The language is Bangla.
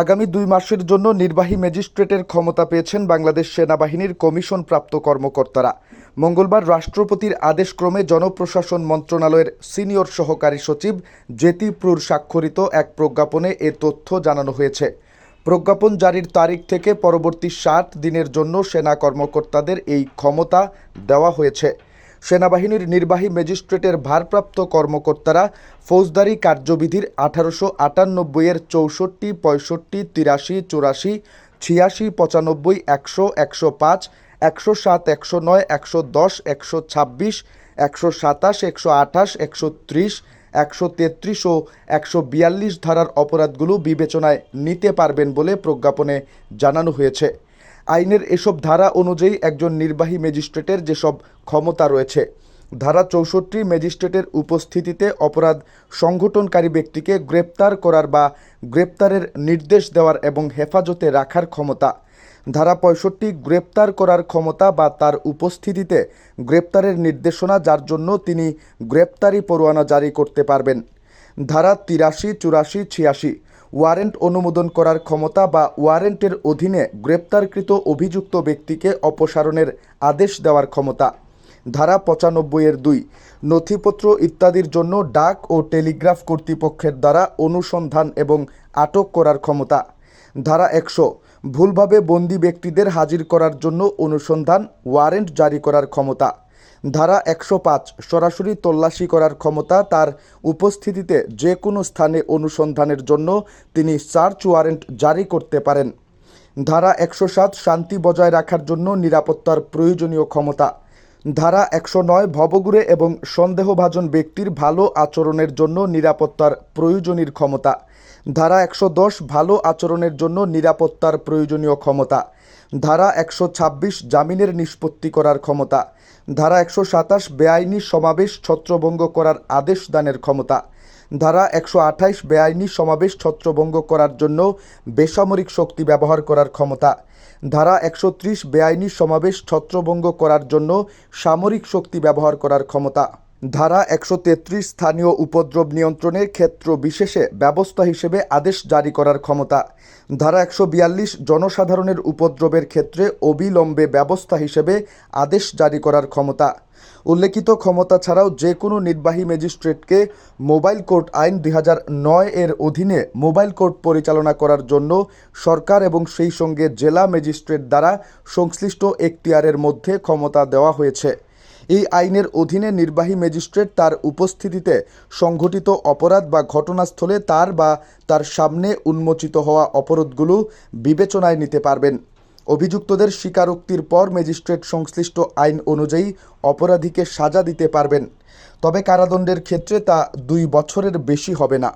আগামী দুই মাসের জন্য নির্বাহী ম্যাজিস্ট্রেটের ক্ষমতা পেয়েছেন বাংলাদেশ সেনাবাহিনীর কমিশন প্রাপ্ত কর্মকর্তারা। মঙ্গলবার রাষ্ট্রপতির আদেশক্রমে জনপ্রশাসন মন্ত্রণালয়ের সিনিয়র সহকারী সচিব জেতি প্রুর স্বাক্ষরিত এক প্রজ্ঞাপনে এ তথ্য জানানো হয়েছে। প্রজ্ঞাপন জারির তারিখ থেকে পরবর্তী ষাট দিনের জন্য সেনা কর্মকর্তাদের এই ক্ষমতা দেওয়া হয়েছে। সেনাবাহিনীর নির্বাহী ম্যাজিস্ট্রেটের ভারপ্রাপ্ত কর্মকর্তারা ফৌজদারি কার্যবিধির আঠারোশো আটানব্বইয়ের চৌষট্টি, পঁয়ষট্টি, তিরাশি, চুরাশি, ছিয়াশি, পঁচানব্বই, একশো একশো পাঁচ, একশো সাত, একশো নয়, একশো দশ, একশো ছাব্বিশ, একশো সাতাশ, একশো আঠাশ, একশো ত্রিশ, একশো তেত্রিশ ও একশো বিয়াল্লিশ ধারার অপরাধগুলো বিবেচনায় নিতে পারবেন বলে প্রজ্ঞাপনে জানানো হয়েছে। আইনের এসব ধারা অনুযায়ী একজন নির্বাহী ম্যাজিস্ট্রেটের যেসব ক্ষমতা রয়েছে, ধারা চৌষট্টি ম্যাজিস্ট্রেটের উপস্থিতিতে অপরাধ সংগঠনকারী ব্যক্তিকে গ্রেপ্তার করার বা গ্রেপ্তারের নির্দেশ দেওয়ার এবং হেফাজতে রাখার ক্ষমতা, ধারা পঁয়ষট্টি গ্রেপ্তার করার ক্ষমতা বা তার উপস্থিতিতে গ্রেপ্তারের নির্দেশনা যার জন্য তিনি গ্রেপ্তারি পরোয়ানা জারি করতে পারবেন, ধারা তিরাশি, চুরাশি, ছিয়াশি। ওয়ারেন্ট অনুমোদন করার ক্ষমতা বা ওয়ারেন্টের অধীনে গ্রেপ্তারকৃত অভিযুক্ত ব্যক্তিকে অপসারণের আদেশ দেওয়ার ক্ষমতা। ধারা পঁচানব্বই এর দুই, নথিপত্র ইত্যাদির জন্য ডাক ও টেলিগ্রাফ কর্তৃপক্ষের দ্বারা অনুসন্ধান এবং আটক করার ক্ষমতা। ধারা একশো, ভুলভাবে বন্দি ব্যক্তিদের হাজির করার জন্য অনুসন্ধান, ওয়ারেন্ট জারি করার ক্ষমতা। ধারা একশো পাঁচ, সরাসরি তল্লাশি করার ক্ষমতা তার উপস্থিতিতে যে কোনো স্থানে অনুসন্ধানের জন্য তিনি সার্চ ওয়ারেন্ট জারি করতে পারেন। ধারা একশো সাত, শান্তি বজায় রাখার জন্য নিরাপত্তার প্রয়োজনীয় ক্ষমতা। ধারা একশো নয়, ভবঘুরে এবং সন্দেহভাজন ব্যক্তির ভালো আচরণের জন্য নিরাপত্তার প্রয়োজনীয় ক্ষমতা। ধারা একশো দশ ভালো আচরণের জন্য নিরাপত্তার প্রয়োজনীয় ক্ষমতা। ধারা একশো ছাব্বিশ জামিনের নিষ্পত্তি করার ক্ষমতা। ধারা একশো সাতাশ বেআইনি সমাবেশ ছত্রভঙ্গ করার আদেশ দানের ক্ষমতা। ধারা একশো আঠাইশ বেআইনি সমাবেশ ছত্রভঙ্গ করার জন্য বেসামরিক শক্তি ব্যবহার করার ক্ষমতা। ধারা একশো ত্রিশ বেআইনি সমাবেশ ছত্রভঙ্গ করার জন্য সামরিক শক্তি ব্যবহার করার ক্ষমতা। ধারা একশো তেত্রিশ স্থানীয় উপদ্রব নিয়ন্ত্রণের ক্ষেত্র বিশেষে ব্যবস্থা হিসেবে আদেশ জারি করার ক্ষমতা। ধারা একশো বিয়াল্লিশ জনসাধারণের উপদ্রবের ক্ষেত্রে অবিলম্বে ব্যবস্থা হিসেবে আদেশ জারি করার ক্ষমতা। উল্লেখিত ক্ষমতা ছাড়াও যে কোনো নির্বাহী ম্যাজিস্ট্রেটকে মোবাইল কোর্ট আইন দুই নয় এর অধীনে মোবাইল কোর্ট পরিচালনা করার জন্য সরকার এবং সেই সঙ্গে জেলা ম্যাজিস্ট্রেট দ্বারা সংশ্লিষ্ট এখতিয়ারের মধ্যে ক্ষমতা দেওয়া হয়েছে। এই আইনের অধীনে নির্বাহী ম্যাজিস্ট্রেট তার উপস্থিতিতে সংঘটিত অপরাধ বা ঘটনাস্থলে তার বা তার সামনে উন্মোচিত হওয়া অপরাধগুলো বিবেচনায় নিতে পারবেন। অভিযুক্তদের স্বীকারোক্তির পর ম্যাজিস্ট্রেট সংশ্লিষ্ট আইন অনুযায়ী অপরাধীকে সাজা দিতে পারবেন। তবে কারাদণ্ডের ক্ষেত্রে তা দুই বছরের বেশি হবে না।